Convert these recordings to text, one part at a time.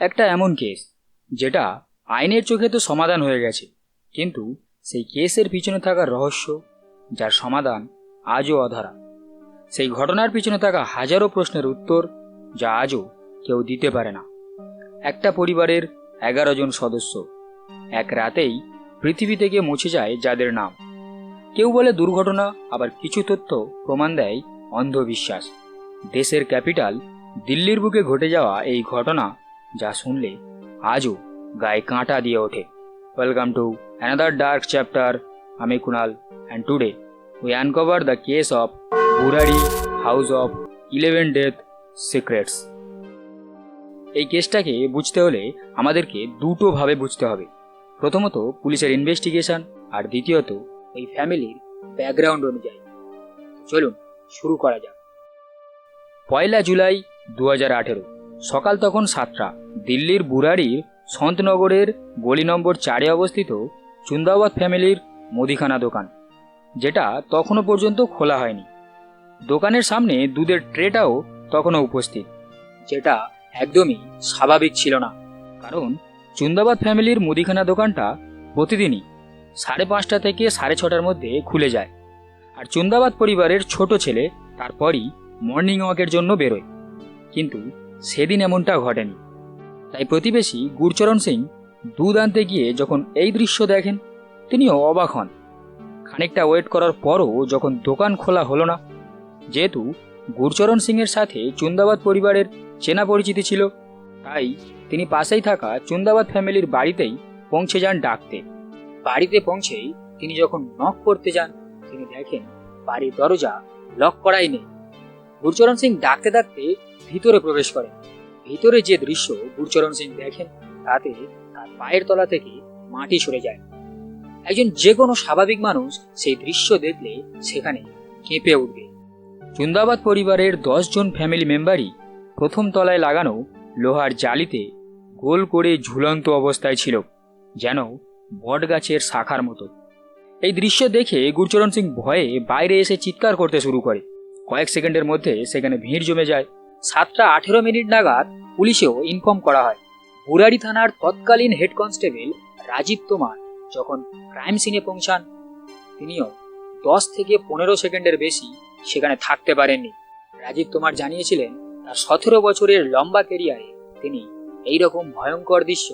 একটা এমন কেস, যেটা আইনের চোখে তো সমাধান হয়ে গেছে, কিন্তু সেই কেসের পিছনে থাকা রহস্য, যার সমাধান আজও অধারা। সেই ঘটনার পিছনে থাকা হাজারো প্রশ্নের উত্তর যা আজও কেউ দিতে পারে না। একটা পরিবারের এগারো জন সদস্য, এক রাতেই পৃথিবী থেকে মুছে যায় যাদের নাম। কেউ বলে দুর্ঘটনা, আবার কিছু তথ্য প্রমাণ দেয় অন্ধবিশ্বাস। দেশের ক্যাপিটাল দিল্লির বুকে ঘটে যাওয়া এই ঘটনা যা শুনলে আজও গায়ে কাঁটা দিয়ে ওঠে। Welcome to another dark chapter আমি Kunal and today we uncover the case of Burari house of eleven death secrets এই কেসটাকে বুঝতে হলে আমাদেরকে দুটোভাবে বুঝতে হবে। প্রথমত, পুলিশের ইনভেস্টিগেশন আর দ্বিতীয়ত ওই ফ্যামিলির ব্যাকগ্রাউন্ড অনুযায়ী। চলুন, শুরু করা যাক। পয়লা জুলাই দু হাজার আঠেরো। সকাল তখন সাতটা। দিল্লির বুরাড়ির সন্তনগরের গলি নম্বর চারে অবস্থিত চুন্দাবাদ ফ্যামিলির মুদিখানা দোকান, যেটা তখনও পর্যন্ত খোলা হয়নি। দোকানের সামনে দুধের ট্রেটাও তখনও উপস্থিত, যেটা একদমই স্বাভাবিক ছিল না, কারণ চুন্দাবাদ ফ্যামিলির মুদিখানা দোকানটা প্রতিদিনই সাড়ে পাঁচটা থেকে সাড়ে ছটার মধ্যে খুলে যায়, আর চুন্দাবাদ পরিবারের ছোট ছেলে তারপরই মর্নিং ওয়াকের জন্য বেরোয়। কিন্তু সেদিন এমনটা ঘটেনি। তাই প্রতিবেশী গুরচরণ সিং দুধ আনতে গিয়ে যখন এই দৃশ্য দেখেন, তিনিও অবাক হন। খানিকটা ওয়েট করার পরও যখন দোকান খোলা হলো না, যেহেতু গুরচরণ সিংয়ের সাথে চুন্দাবাদ পরিবারের চেনা পরিচিতি ছিল, তাই তিনি পাশেই থাকা চুন্দাবাদ ফ্যামিলির বাড়িতেই পৌঁছে যান ডাকতে। বাড়িতে পৌঁছেই তিনি যখন নক করতে যান, তিনি দেখেন বাড়ির দরজা লক করাই নেই। গুরচরণ সিং ডাকতে ডাকতে ভিতরে প্রবেশ করেন ভিতরে যে দৃশ্য গুরচরণ সিং দেখেন, তাতে তার পায়ের তলা থেকে মাটি সরে যায়। একজন যে কোনো স্বাভাবিক মানুষ সেই দৃশ্য দেখলে সেখানে কেঁপে উঠবে। চুন্দাবাদ পরিবারের দশ জন ফ্যামিলি মেম্বারই প্রথম তলায় লাগানো লোহার জালিতে গোল করে ঝুলন্ত অবস্থায় ছিল, যেন বটগাছের শাখার মতো। এই দৃশ্য দেখে গুরচরণ সিং ভয়ে বাইরে এসে চিৎকার করতে শুরু করে। কয়েক সেকেন্ডের মধ্যে সেখানে ভিড় জমে যায়। সাতটা আঠেরো মিনিট নাগাদ পুলিশেও ইনফর্ম করা হয়। বুরাড়ি থানার তৎকালীন হেড কনস্টেবল রাজীব তোমার যখন ক্রাইম সিনে পৌঁছান, তিনিও দশ থেকে পনেরো সেকেন্ডের বেশি সেখানে থাকতে পারেননি। রাজীব তোমার জানিয়েছিলেন, তার সতেরো বছরের লম্বা কেরিয়ারে তিনি এই রকম ভয়ঙ্কর দৃশ্য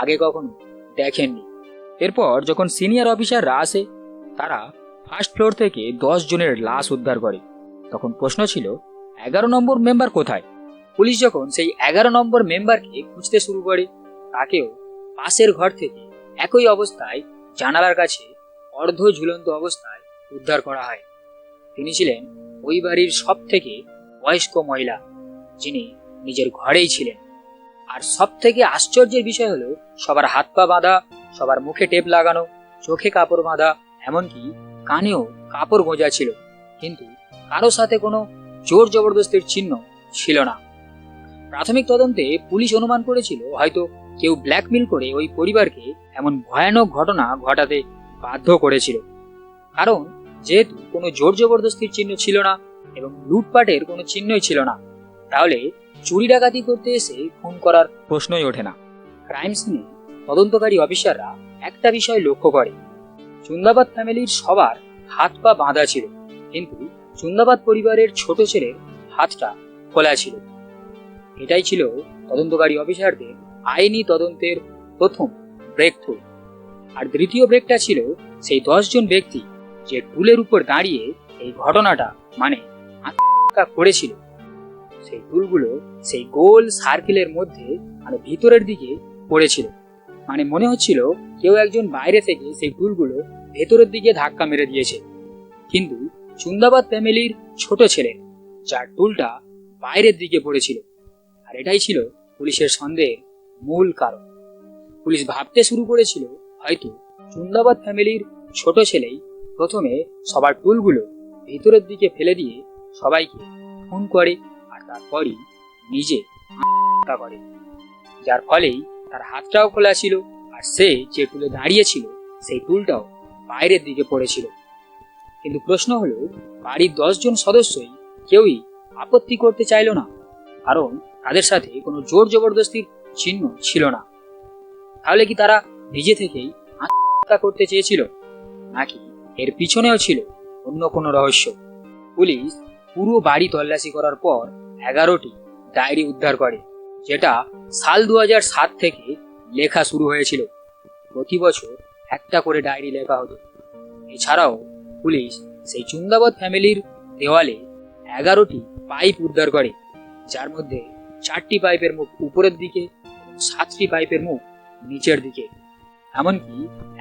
আগে কখনো দেখেননি। এরপর যখন সিনিয়র অফিসাররা আসে, তারা ফার্স্ট ফ্লোর থেকে দশ জনের লাশ উদ্ধার করে। তখন প্রশ্ন ছিল এগারো নম্বর মেম্বার কোথায়? পুলিশ যখন সেই এগারো নম্বর মেম্বারকে খুঁজতে শুরু করে, তাকেও পাশের ঘর থেকে একই অবস্থায় জানালার কাছে অর্ধ ঝুলন্ত অবস্থায় উদ্ধার করা হয়। তিনি ছিলেন ওই বাড়ির সব থেকে বয়স্ক মহিলা, যিনি নিজের ঘরেই ছিলেন। আর সব থেকে আশ্চর্যের বিষয় হলো, সবার হাত পা বাঁধা, সবার মুখে টেপ লাগানো, চোখে কাপড় বাঁধা, এমনকি কানেও কাপড় গোঁজা ছিল। কিন্তু কারও সাথে কোনো জোর জবরদস্তির চিহ্ন ছিল না। প্রাথমিক তদন্তে পুলিশ অনুমান করেছিল, হয়তো কেউ ব্ল্যাকমেল করে ওই পরিবারকে এমন ভয়ানক ঘটনা ঘটাতে বাধ্য করেছিল। কারণ যেহেতু কোনো জোর জবরদস্তির চিহ্ন ছিল না এবং লুটপাটের কোনো চিহ্নই ছিল না, তাহলে চুরি ডাকাতি করতে এসে খুন করার প্রশ্নই ওঠে না। ক্রাইম সিনে তদন্তকারী অফিসাররা একটা বিষয় লক্ষ্য করে। চুন্দাবাদ ফ্যামিলির সবার হাত পা বাঁধা ছিল, কিন্তু চুন্দাবাদ পরিবারের ছোট ছেলের হাতটা খোলা ছিল। এটাই ছিল তদন্তকারী অফিসারদের আইনি তদন্তের প্রথম ব্রেক থ্রু আর দ্বিতীয় ব্রেকটা ছিল সেই দশজন ব্যক্তি যে টুলের উপর দাঁড়িয়ে এই ঘটনাটা মানে করেছিল। সেই টুলগুলো সেই গোল সার্কেলের মধ্যে মানে ভিতরের দিকে পড়েছিল। মানে মনে হচ্ছিল কেউ একজন বাইরে থেকে সেই টুলগুলো ভেতরের দিকে ধাক্কা মেরে দিয়েছে। কিন্তু চুন্দাবাদ ফ্যামিলির ছোট ছেলে, যার টুলটা বাইরের দিকে পড়েছিল। আর এটাই ছিল পুলিশের সন্দেহের মূল কারণ। পুলিশ ভাবতে শুরু করেছিল, হয়তো চুন্দাবাদ ফ্যামিলির ছোট ছেলেই প্রথমে সবার টুলগুলো ভিতরের দিকে ফেলে দিয়ে সবাইকে ফোন করে আর তারপরই নিজে করে। যার ফলেই তার হাতটাও খোলা ছিল আর সে যে টুলে দাঁড়িয়েছিল সেই টুলটাও বাইরের দিকে পড়েছিল। কিন্তু প্রশ্ন হলো, বাড়ির দশজন সদস্যই কেউই আপত্তি করতে চাইল না, কারণ তাদের সাথে কোনো জোর জবরদস্তির চিহ্ন ছিল না। তাহলে কি তারা নিজে থেকেই আত্মহত্যা করতে চেয়েছিল, নাকি এর পিছনেও ছিল অন্য কোনো রহস্য? পুলিশ পুরো বাড়ি তল্লাশি করার পর এগারোটি ডায়েরি উদ্ধার করে, যেটা সাল দু সাত থেকে লেখা শুরু হয়েছিল। প্রতি বছর একটা করে ডায়েরি লেখা হতো। এছাড়াও পুলিশ সেই চুন্দাবাদ ফ্যামিলির দেওয়ালে এগারোটি পাইপ উদ্ধার করে। যার মধ্যে চারটি পাইপের মুখ উপরের দিকে সাতটি পাইপের মুখ নিচের দিকে। এমনকি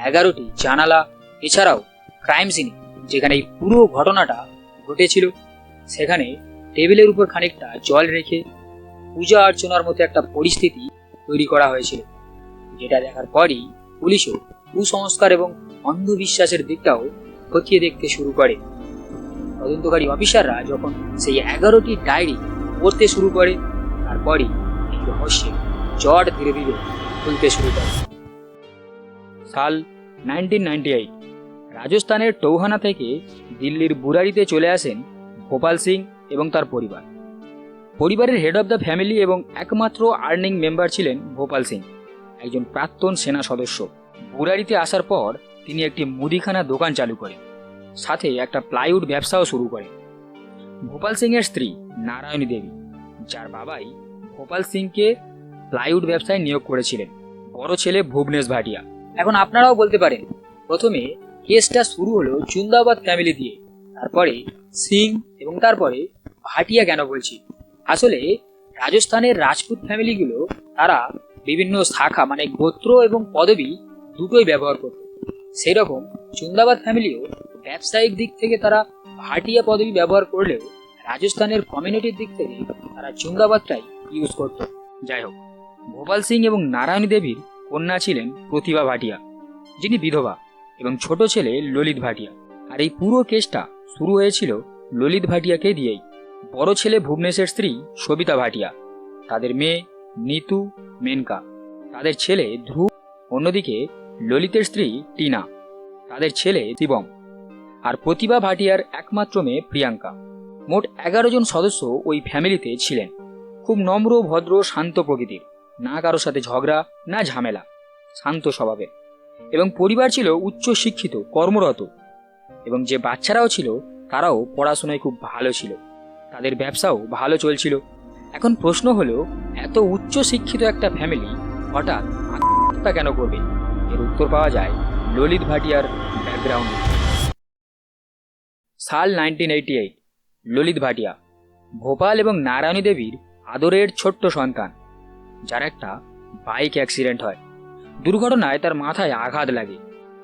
এগারোটি জানালা, এছাড়াও ক্রাইম সিনে যেখানে এই পুরো ঘটনাটা ঘটেছিল, সেখানে টেবিলের উপর খানিকটা জল রেখে পূজা অর্চনার মতো একটা পরিস্থিতি তৈরি করা হয়েছিল, যেটা দেখার পরই পুলিশও কুসংস্কার এবং অন্ধবিশ্বাসের দিকটাও খতিয়ে দেখতে শুরু করে। তদন্তকারী অফিসাররা যখন সেই এগারোটি ডায়েরি পড়তে শুরু করে, তারপরই এই রহস্যের জট ধীরে ধীরে খুলতে শুরু করে। সাল নাইনটিন রাজস্থানের টৌহানা থেকে দিল্লির বুরারিতে চলে আসেন গোপাল সিং এবং তার পরিবার। পরিবারের হেড অব দ্য ফ্যামিলি এবং একমাত্র আর্নিং মেম্বার ছিলেন ভোপাল সিং। একজন প্রাক্তন সেনা সদস্য। বুরারিতে আসার পর তিনি একটি মুদিখানা দোকান চালু করেন। সাথে একটা প্লাইউড ব্যবসাও শুরু করেন। ভোপাল সিংয়ের স্ত্রী নারায়ণী দেবী, যার বাবাই ভোপাল সিংকে প্লাইউড ব্যবসায় নিয়োগ করেছিলেন। বড় ছেলে ভুবনেশ ভাটিয়া। এখন আপনারাও বলতে পারেন, প্রথমে কেসটা শুরু হলো চুন্দাবাদ ফ্যামিলি দিয়ে। তারপরে সিং এবং তারপরে ভাটিয়া কেন বলছি? আসলে রাজস্থানের রাজপুত ফ্যামিলিগুলো, তারা বিভিন্ন শাখা মানে গোত্র এবং পদবি দুটোই ব্যবহার করত। সেই রকম চুন্দাবাদ ফ্যামিলিও ব্যবসায়িক দিক থেকে তারা ভাটিয়া পদবি ব্যবহার করলেও রাজস্থানের কমিউনিটির দিক থেকে তারা চুন্দাবাদটাই ইউজ করত। যাই হোক ভোপাল সিং এবং নারায়ণী দেবীর কন্যা ছিলেন প্রতিভা ভাটিয়া, যিনি বিধবা এবং ছোট ছেলে ললিত ভাটিয়া। আর এই পুরো কেসটা শুরু হয়েছিল ললিত ভাটিয়াকে দিয়েই। বড় ছেলে ভুবনেশের স্ত্রী সবিতা ভাটিয়া, তাদের মেয়ে নিতু মেনকা। তাদের ছেলে ধ্রুব, অন্যদিকে ললিতের স্ত্রী টিনা, তাদের ছেলে শিবম আর প্রতিভা ভাটিয়ার একমাত্র মেয়ে প্রিয়াঙ্কা। মোট এগারো জন সদস্য ওই ফ্যামিলিতে ছিলেন। খুব নম্র, ভদ্র, শান্ত প্রকৃতির। না কারোর সাথে ঝগড়া, না ঝামেলা। শান্ত স্বভাবের। এবং পরিবার ছিল উচ্চ শিক্ষিত, কর্মরত। এবং যে বাচ্চারাও ছিল, তারাও পড়াশোনায় খুব ভালো ছিল। তাদের ব্যবসাও ভালো চলছিল। এখন প্রশ্ন হলো, এত উচ্চ শিক্ষিত একটা ফ্যামিলি হঠাৎ আত্মহত্যা কেন করবে? এর উত্তর পাওয়া যায় ললিত ভাটিয়ার ব্যাকগ্রাউন্ডে সাল nineteen eighty eight Lalit Bhatia, Bhopal এবং নারায়ণী দেবীর আদরের ছোট্ট সন্তান, যার একটা বাইক অ্যাক্সিডেন্ট হয়। দুর্ঘটনায় তার মাথায় আঘাত লাগে।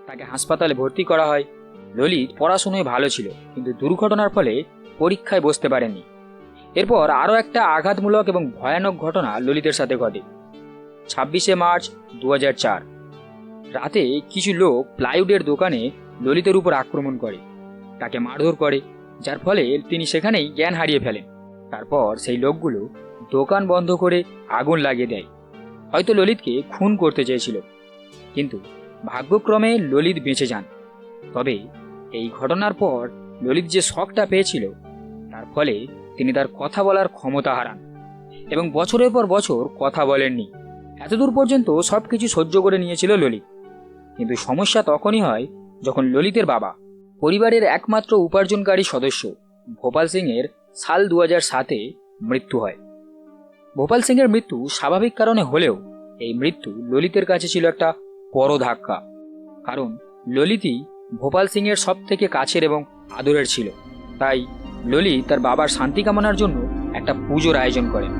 তাকে হাসপাতালে ভর্তি করা হয়। ললিত পড়াশুনোয় ভালো ছিল, কিন্তু দুর্ঘটনার ফলে পরীক্ষায় বসতে পারেনি এরপর আরও একটা আঘাতমূলক এবং ভয়ানক ঘটনা ললিতের সাথে ঘটে। ছাব্বিশে মার্চ দু রাতে কিছু লোক প্লাইউডের দোকানে ললিতের উপর আক্রমণ করে, তাকে মারধর করে, যার ফলে তিনি সেখানেই জ্ঞান হারিয়ে ফেলেন। তারপর সেই লোকগুলো দোকান বন্ধ করে আগুন লাগিয়ে দেয়। হয়তো ললিতকে খুন করতে চেয়েছিল, কিন্তু ভাগ্যক্রমে ললিত বেঁচে যান। তবে এই ঘটনার পর ললিত যে শখটা পেয়েছিল, তার ফলে তিনি তার কথা বলার ক্ষমতা হারান এবং বছরের পর বছর কথা বলেননি। এতদূর পর্যন্ত সব কিছু সহ্য করে নিয়েছিল ললিত। কিন্তু সমস্যা তখনই হয় যখন ললিতের বাবা, পরিবারের একমাত্র উপার্জনকারী সদস্য, ভোপাল সিংয়ের সাল দু হাজার সাতে মৃত্যু হয়। ভোপাল সিংয়ের মৃত্যু স্বাভাবিক কারণে হলেও এই মৃত্যু ললিতের কাছে ছিল একটা বড় ধাক্কা। কারণ ললিতই ভোপাল সিংয়ের সব থেকে কাছের এবং আদরের ছিল। তাই ললিত তার বাবার শান্তি কামনার জন্য একটা পুজোর আয়োজন করেন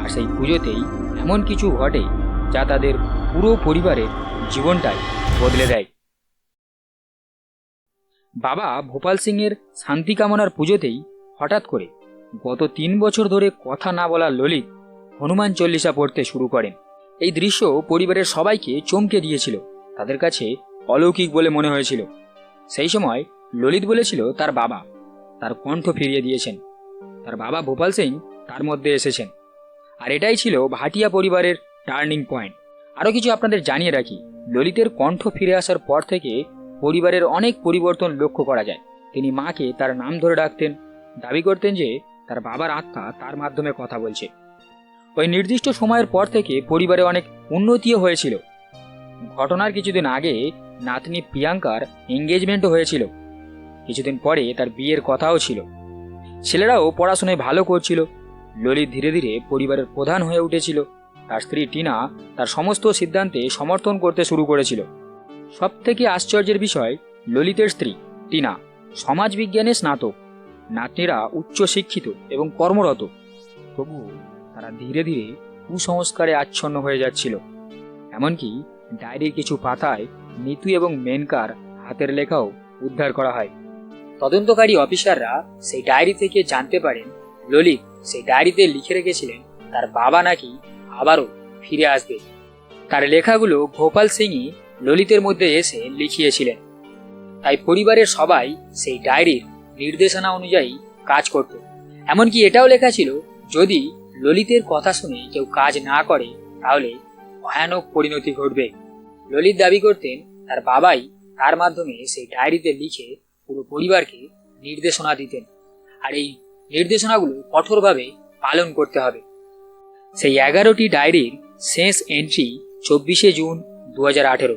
আর সেই পুজোতেই এমন কিছু ঘটে যা তাদের পুরো পরিবারের জীবনটাই বদলে দেয়। বাবা ভোপাল সিংয়ের শান্তি কামনার পুজোতেই হঠাৎ করে গত তিন বছর ধরে কথা না বলা ললিত হনুমান চল্লিশা পড়তে শুরু করেন। এই দৃশ্য পরিবারের সবাইকে চমকে দিয়েছিল, তাদের কাছে অলৌকিক বলে মনে হয়েছিল। সেই সময় ললিত বলেছিল তার বাবা তার কণ্ঠ ফিরিয়ে দিয়েছেন। তার বাবা ভোপাল সিং তার মধ্যে এসেছেন। আর এটাই ছিল ভাটিয়া পরিবারের টার্নিং পয়েন্ট। আরও কিছু আপনাদের জানিয়ে রাখি, ললিতের কণ্ঠ ফিরে আসার পর থেকে পরিবারের অনেক পরিবর্তন লক্ষ্য করা যায়। তিনি মাকে তার নাম ধরে ডাকতেন, দাবি করতেন যে তার বাবার আত্মা তার মাধ্যমে কথা বলছে। ওই নির্দিষ্ট সময়ের পর থেকে পরিবারে অনেক উন্নতিও হয়েছিল। ঘটনার কিছুদিন আগে নাতনি প্রিয়াঙ্কার এঙ্গেজমেন্টও হয়েছিল। কিছুদিন পরে তার বিয়ের কথাও ছিল। ছেলেরাও পড়াশোনায় ভালো করছিল। ললিত ধীরে ধীরে পরিবারের প্রধান হয়ে উঠেছিল। তার স্ত্রী টিনা তার সমস্ত সিদ্ধান্তে সমর্থন করতে শুরু করেছিল। সব থেকে আশ্চর্যের বিষয়, ললিতের স্ত্রী, টিনা, সমাজবিজ্ঞানে স্নাতক। নাতনিরা উচ্চ শিক্ষিত এবং কর্মরত। তবু তারা ধীরে ধীরে কুসংস্কারে আচ্ছন্ন হয়ে যাচ্ছিল। এমনকি ডায়েরির কিছু পাতায় নিতু এবং মেনকার হাতের লেখাও উদ্ধার করা হয়। তদন্তকারী অফিসাররা সেই ডায়েরি থেকে জানতে পারেন, ললিত সেই ডায়েরিতে লিখে রেখেছিলেন, তার বাবা নাকি আবারও ফিরে আসবে। তার লেখাগুলো ভোপাল সিংই ললিতের মধ্যে এসে লিখিয়েছিলেন। তাই পরিবারের সবাই সেই ডায়েরির নির্দেশনা অনুযায়ী কাজ করত। এমনকি এটাও লেখা ছিল, যদি ললিতের কথা শুনে কেউ কাজ না করে, তাহলে ভয়ানক পরিণতি ঘটবে। ললিত দাবি করতেন, তার বাবাই তার মাধ্যমে সেই ডায়েরিতে লিখে পুরো পরিবারকে নির্দেশনা দিতেন। আর এই নির্দেশনাগুলো কঠোরভাবে পালন করতে হবে। সেই এগারোটি ডায়েরির শেষ এন্ট্রি চব্বিশে জুন দু আঠেরো।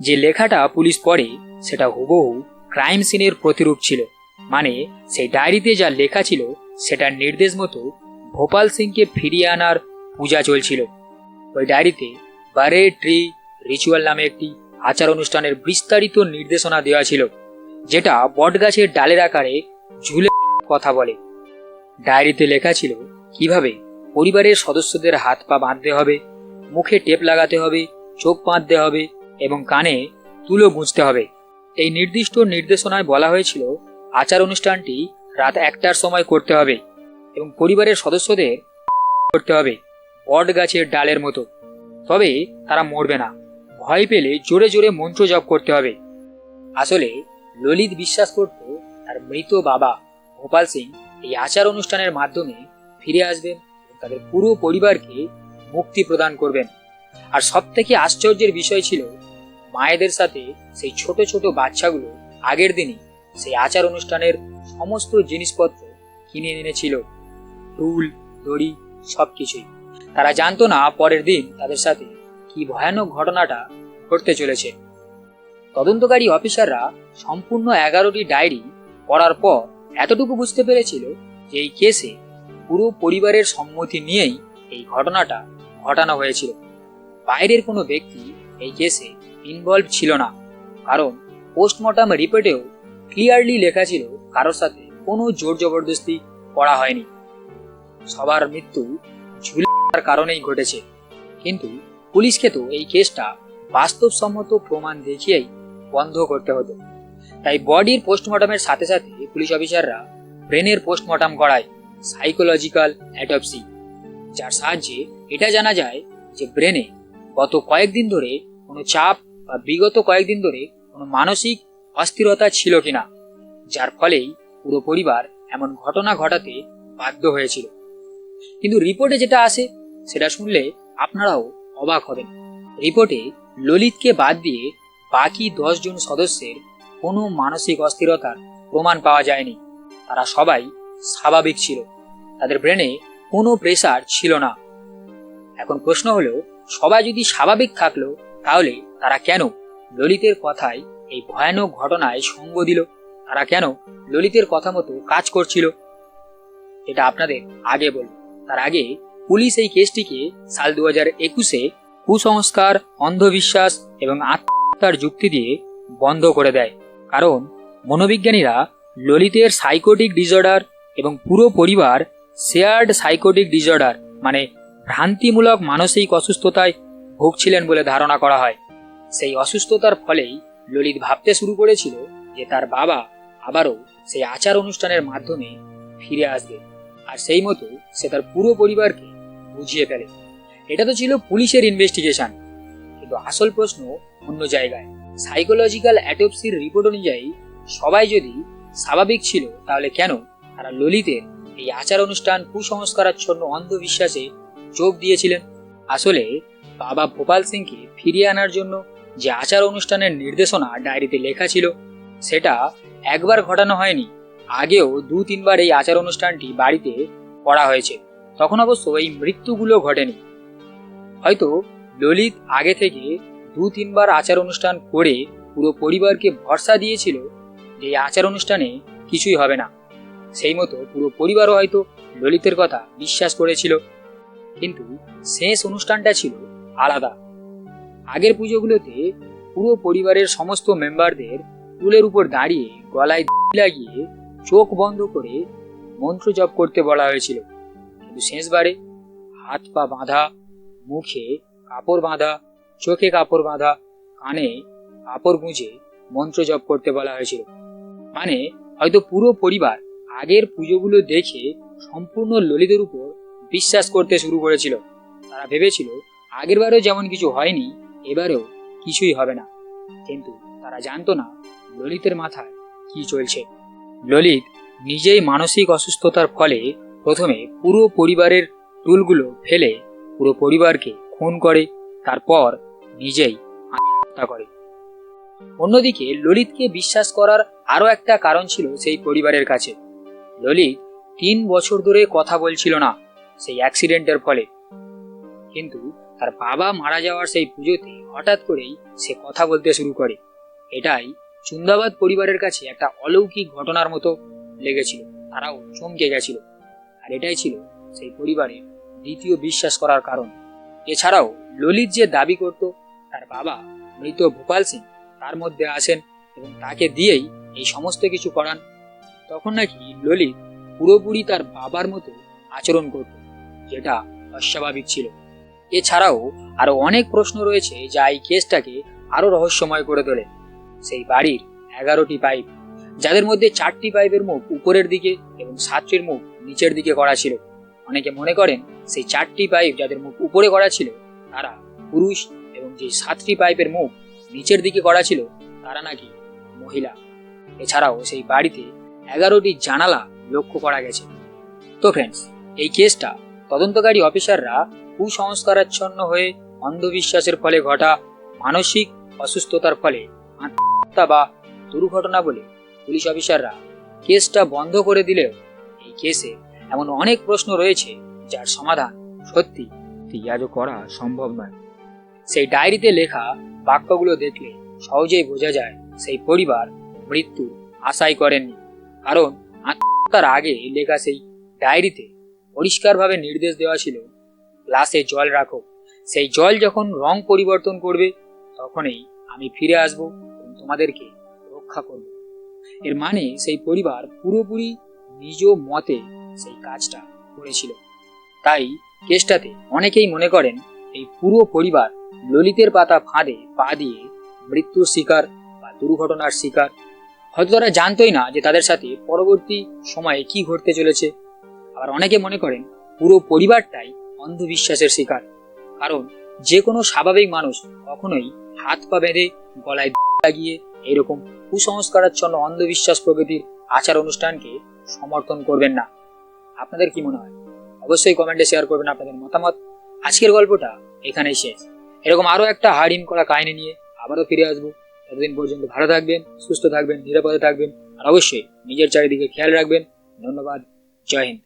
যে লেখাটা পুলিশ পড়ে, সেটা হুবহু ক্রাইম সিনের প্রতিরূপ ছিল। মানে সেই ডায়েরিতে যা লেখা ছিল, সেটার নির্দেশ মতো ভোপাল সিংকে ফিরিয়ে আনার পূজা চলছিল। ওই ডায়েরিতে বারে ট্রি রিচুয়াল নামে একটি আচার অনুষ্ঠানের বিস্তারিত নির্দেশনা দেওয়া ছিল, যেটা বটগাছের ডালের আকারে ঝুলে কথা বলে। ডায়েরিতে লেখা ছিল, কীভাবে পরিবারের সদস্যদের হাত পা বাঁধতে হবে, মুখে টেপ লাগাতে হবে, চোখ বাঁধতে হবে এবং কানে তুলো গুঁজতে হবে। এই নির্দিষ্ট নির্দেশনায় বলা হয়েছিল, আচার অনুষ্ঠানটি রাত একটার সময় করতে হবে এবং পরিবারের সদস্যদের করতে হবে, বট গাছের ডালের মতো। তবে তারা মরবে না। ভয় পেলে জোরে জোরে মন্ত্র জপ করতে হবে। আসলে ললিত বিশ্বাস করত তার মৃত বাবা, গোপাল সিং, এই আচার অনুষ্ঠানের মাধ্যমে ফিরে আসবেন তাদের পুরো পরিবারকে মুক্তি প্রদান করবেন। আর সব থেকে আশ্চর্যের বিষয় ছিল, মায়েদের সাথে সেই ছোট ছোট বাচ্চাগুলো আগের দিনই সেই আচার অনুষ্ঠানের সমস্ত জিনিসপত্র কিনে এনেছিল। টুল, দড়ি, সবকিছুই। তারা জানতো না পরের দিন তাদের সাথে কি ভয়ানক ঘটনাটা ঘটতে চলেছে। তদন্তকারী অফিসাররা সম্পূর্ণ এগারোটি ডায়েরি পড়ার পর এতটুকু বুঝতে পেরেছিল যে এই কেসে পুরো পরিবারের সম্মতি নিয়েই এই ঘটনাটা ঘটানো হয়েছিল। বাইরের কোনো ব্যক্তি এই কেসে ইনভলভ ছিল না। কারণ পোস্টমর্টম রিপোর্টেও ক্লিয়ারলি লেখা ছিল কারোর সাথে কোনো জোর জবরদস্তি করা হয়নি। সবার মৃত্যু ঝুলার কারণেই ঘটেছে। কিন্তু পুলিশকে তো এই কেসটা বাস্তবসম্মত প্রমাণ দেখিয়েই বন্ধ করতে হতো। তাই বডির পোস্টমর্টমের সাথে সাথে পুলিশ অফিসাররা ব্রেনের পোস্টমর্টম করায়। সাইকোলজিক্যাল অ্যাটপসি যার সাহায্যে এটা জানা যায় যে ব্রেনে গত কয়েকদিন ধরে কোনো চাপ বা বিগত কয়েকদিন ধরে কোনো মানসিক অস্থিরতা ছিল কিনা, যার ফলেই পুরো পরিবার এমন ঘটনা ঘটাতে বাধ্য হয়েছিল। কিন্তু রিপোর্টে যেটা আসে, সেটা শুনলে আপনারাও অবাক হবেন। রিপোর্টে ললিতকে বাদ দিয়ে বাকি দশজন সদস্যের কোনো মানসিক অস্থিরতার প্রমাণ পাওয়া যায়নি। তারা সবাই স্বাভাবিক ছিল। তাদের ব্রেনে কোনো প্রেসার ছিল না। এখন প্রশ্ন হলো, সবাই যদি স্বাভাবিক থাকল, তাহলে তারা কেন ললিতের কথায় এই ভয়ানক ঘটনায় সঙ্গ দিল? তারা কেন ললিতের কথা মতো কাজ করছিল? এটা আপনাদের আগে বলব। তার আগে পুলিশ এই কেসটিকে সাল দু হাজার একুশে কুসংস্কার, অন্ধবিশ্বাস এবং আত্মার যুক্তি দিয়ে বন্ধ করে দেয়। কারণ মনোবিজ্ঞানীরা ললিতের সাইকোটিক ডিসঅর্ডার এবং পুরো পরিবার শেয়ার্ড সাইকোটিক ডিসঅর্ডার মানে ভ্রান্তিমূলক মানসিক অসুস্থতায় ভুগছিলেন বলে ধারণা করা হয়। সেই অসুস্থতার ফলেই ললিত ভাবতে শুরু করেছিল যে তার বাবা আবারও সেই আচার অনুষ্ঠানের মাধ্যমে ফিরে আসবে আর সেই মতো সে তার পুরো পরিবারকে বুঝিয়ে ফেলে। এটা তো ছিল পুলিশের ইনভেস্টিগেশন কিন্তু আসল প্রশ্ন অন্য জায়গায়। সাইকোলজিক্যাল অ্যাটোপসির রিপোর্ট অনুযায়ী সবাই যদি স্বাভাবিক ছিল তাহলে কেন তারা ললিতের এই আচার অনুষ্ঠান কুসংস্কারাচ্ছন্ন অন্ধবিশ্বাসে যোগ দিয়েছিলেন। আসলে বাবা ভোপাল সিংকে ফিরিয়ে আনার জন্য যে আচার অনুষ্ঠানের নির্দেশনা ডায়েরিতে লেখা ছিল, সেটা একবার ঘটানো হয়নি। আগেও দু, তিনবার এই আচার অনুষ্ঠানটি বাড়িতে করা হয়েছে। তখন অবশ্য এই মৃত্যুগুলো ঘটেনি। হয়তো ললিত আগে থেকে দু, তিনবার আচার অনুষ্ঠান করে পুরো পরিবারকে ভরসা দিয়েছিল যে এই আচার অনুষ্ঠানে কিছুই হবে না। সেই মতো পুরো পরিবারও হয়তো ললিতের কথা বিশ্বাস করেছিল। কিন্তু শেষ অনুষ্ঠানটা ছিল আলাদা। আগের পুজোগুলোতে পুরো পরিবারের সমস্ত মেম্বারদের টুলের উপর দাঁড়িয়ে গলায় লাগিয়ে চোখ বন্ধ করে মন্ত্র জপ করতে বলা হয়েছিল। কিন্তু শেষবারে হাত পা বাঁধা, মুখে কাপড় বাঁধা, চোখে কাপড় বাঁধা, কানে কাপড় গুঁজে মন্ত্র জপ করতে বলা হয়েছিল। মানে হয়তো পুরো পরিবার আগের পুজোগুলো দেখে সম্পূর্ণ ললিতের উপর বিশ্বাস করতে শুরু করেছিল। তারা ভেবেছিল, আগেরবারও যেমন কিছু হয়নি, এবারেও কিছুই হবে না। কিন্তু তারা জানতো না ললিতের মাথায় কি চলছে। ললিত নিজেই মানসিক অসুস্থতার ফলে প্রথমে পুরো পরিবারের টুলগুলো ফেলে পুরো পরিবারকে খুন করে, তারপর নিজেই আত্মহত্যা করে। অন্যদিকে ললিতকে বিশ্বাস করার আরও একটা কারণ ছিল সেই পরিবারের কাছে। ললিত তিন বছর ধরে কথা বলছিল না সেই অ্যাক্সিডেন্টের ফলে। কিন্তু তার বাবা মারা যাওয়ার সেই পুজোতে হঠাৎ করেই সে কথা বলতে শুরু করে। এটাই চুন্দাবাদ পরিবারের কাছে একটা অলৌকিক ঘটনার মতো লেগেছিল। তারাও চমকে গেছিল। আর এটাই ছিল সেই পরিবারের দ্বিতীয় বিশ্বাস করার কারণ। এছাড়াও ললিত যে দাবি করত, তার বাবা মৃত ভোপাল সিং তার মধ্যে আসেন এবং তাকে দিয়েই এই সমস্ত কিছু করান। তখন নাকি ললিত পুরোপুরি তার বাবার মতো আচরণ করত, যেটা অস্বাভাবিক ছিল। এছাড়াও আরও অনেক প্রশ্ন রয়েছে যা এই কেসটাকে আরও রহস্যময় করে তোলে। সেই বাড়ির এগারোটি পাইপ, যাদের মধ্যে চারটি পাইপের মুখ উপরের দিকে এবং সাতটির মুখ নিচের দিকে করা ছিল। অনেকে মনে করেন সেই চারটি পাইপ যাদের মুখ উপরে করা ছিল, তারা পুরুষ এবং যে সাতটি পাইপের মুখ নিচের দিকে করা ছিল, তারা নাকি মহিলা। এছাড়াও সেই বাড়িতে এগারোটি জানালা লক্ষ্য করা গেছে। তো ফ্রেন্ডস এই কেসটা তদন্তকারী অফিসাররা কুসংস্কারাচ্ছন্ন হয়ে অন্ধবিশ্বাসের ফলে ঘটা মানসিক অসুস্থতার ফলে আত্মহত্যা বা দুর্ঘটনা বলে পুলিশ অফিসাররা কেসটা বন্ধ করে দিলেও এই কেসে এমন অনেক প্রশ্ন রয়েছে যার সমাধান সত্যি আজও করা সম্ভব নয়। সেই ডায়েরিতে লেখা বাক্যগুলো দেখলে সহজেই বোঝা যায় সেই পরিবার মৃত্যু আশাই করেননি। কারণ আত্মহত্যার আগে লেখা সেই ডায়েরিতে পরিষ্কারভাবে নির্দেশ দেওয়া ছিল, গ্লাসে জল রাখো। সেই জল যখন রং পরিবর্তন করবে, তখনই আমি ফিরে আসব এবং তোমাদেরকে রক্ষা করব। এর মানে সেই পরিবার পুরোপুরি নিজ মতে সেই কাজটা করেছিল। তাই কেসটাতে অনেকেই মনে করেন, এই পুরো পরিবার ললিতের পাতা ফাঁদে পা দিয়ে মৃত্যুর শিকার বা দুর্ঘটনার শিকার হয়তো তারা জানতোই না যে তাদের সাথে পরবর্তী সময়ে কি ঘটতে চলেছে। আবার অনেকে মনে করেন, পুরো পরিবারটাই অন্ধবিশ্বাসের শিকার। কারণ যে কোনো স্বাভাবিক মানুষ কখনোই হাত পা বেঁধে গলায় লাগিয়ে এরকম কুসংস্কারাচ্ছন্ন অন্ধবিশ্বাস প্রকৃতির আচার অনুষ্ঠানকে সমর্থন করবেন না। আপনাদের কি মনে হয়? অবশ্যই কমেন্টে শেয়ার করবেন আপনাদের মতামত। আজকের গল্পটা এখানেই শেষ। এরকম আরও একটা হাড়িম করা কাহিনী নিয়ে আবারও ফিরে আসব। ততদিন পর্যন্ত ভালো থাকবেন, সুস্থ থাকবেন, নিরাপদে থাকবেন, আর অবশ্যই নিজের চারিদিকে খেয়াল রাখবেন। ধন্যবাদ, জয় হিন্দ।